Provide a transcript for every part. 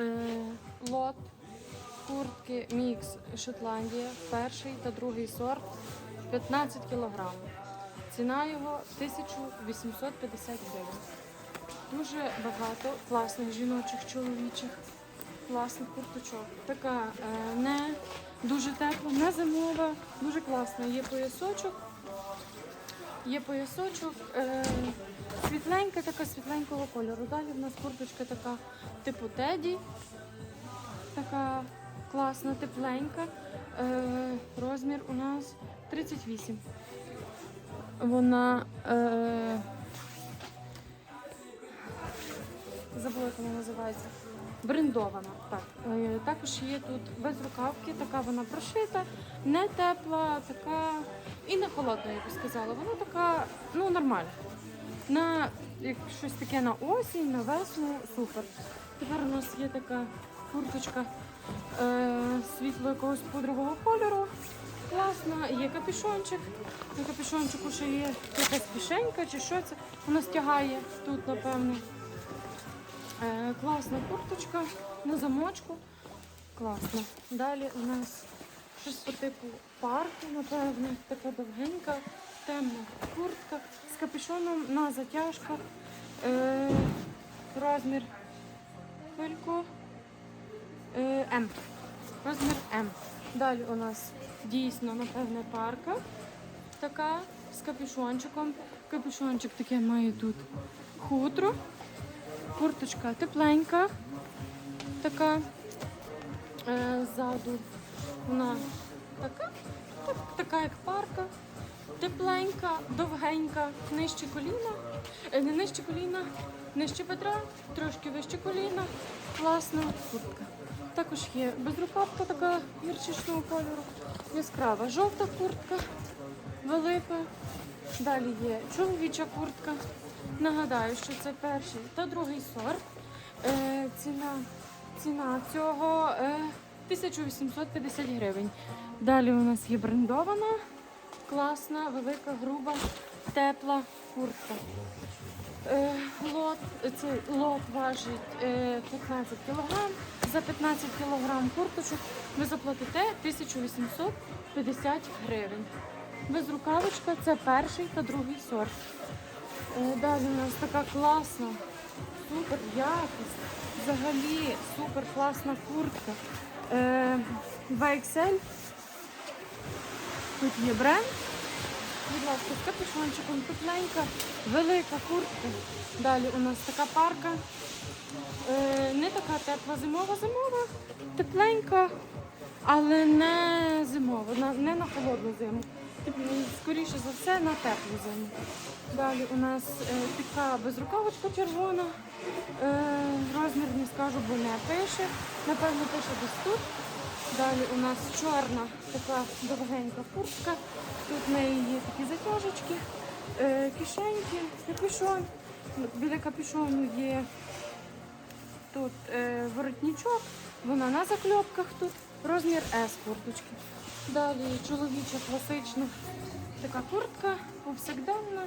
Е, лот куртки Мікс Шотландія, перший та другий сорт 15 кг. Ціна його 1850 гривень. Дуже багато класних жіночих, чоловічих, класних курточок. Така е, не дуже тепла, не зимова, дуже класна. Є поясочок. Є поясочок, е, світленька, така світленького кольору. Далі в нас курточка така типу теді. Така класна, тепленька. Е, розмір у нас 38. Вона е, Брендована. Так. Е, також є тут без рукавки, така вона прошита, не тепла, така і не холодна, я би сказала. Вона така, ну, нормальна. На як щось таке на осінь, на весну, супер. Тепер у нас є така курточка е, світло якогось пудрового кольору. Класна, є капюшончик. На капюшончику ще є якась кишенька чи що це. Вона стягає тут, напевно. Е, класна курточка на замочку. Класно. Далі у нас щось по типу парку, напевно, така довгенька, темна куртка з капюшоном на затяжках. Е, розмір хвильку. Е, М. Розмір М. Далі у нас дійсно, напевне, парка. Така з капюшончиком. Капюшончик таке має тут хутро. Курточка тепленька, така е, ззаду вона така, так, така як парка, тепленька, довгенька, нижче коліна, е, не нижче коліна, нижче бедра, трошки вище коліна, класна куртка. Також є безрукавка така гірчичного кольору, яскрава жовта куртка, велика. Далі є чоловіча куртка. Нагадаю, що це перший та другий сорт. Е, ціна, ціна цього е, 1850 гривень. Далі у нас є брендована, класна, велика, груба, тепла куртка. Е, лот, цей лот важить е, 15 кг. За 15 кг курточок ви заплатите 1850 гривень. Безрукавочка це перший та другий сорт. Е, Далі у нас така класна, супер якість. Взагалі супер класна куртка. Е, 2XL. Тут є бренд. Будь ласка, з капюшончиком тепленька, велика куртка. Далі у нас така парка. Е, не така тепла зимова, зимова, тепленька, але не зимова, не на холодну зиму. Типу, Скоріше за все на теплу зиму. Далі у нас е, така безрукавочка червона. Е, розмір не скажу, бо не пише. Напевно, пише десь тут. Далі у нас чорна така довгенька куртка. Тут в неї є такі затяжечки, е, кишеньки, капюшон. Біля капюшону є тут е, воротничок, вона на закльопках тут. Розмір S курточки. Далі чоловіча класична така куртка, повсякденна.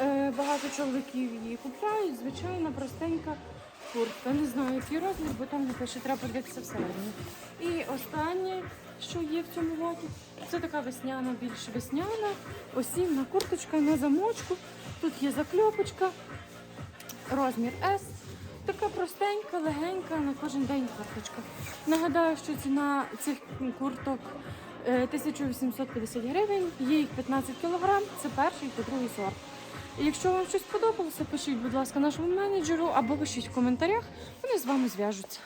Е, багато чоловіків її купляють, звичайна, простенька куртка. Не знаю, який розмір, бо там не пише, треба подивитися всередині. І останнє, що є в цьому лоті, це така весняна, більш весняна, осінна курточка на замочку. Тут є закльопочка, розмір S. Така простенька, легенька на кожен день курточка. Нагадаю, що ціна цих курток е, 1850 гривень, є їх 15 кг, це перший та другий сорт. Якщо вам щось подобалося, пишіть, будь ласка, нашому менеджеру або пишіть в коментарях, вони з вами зв'яжуться.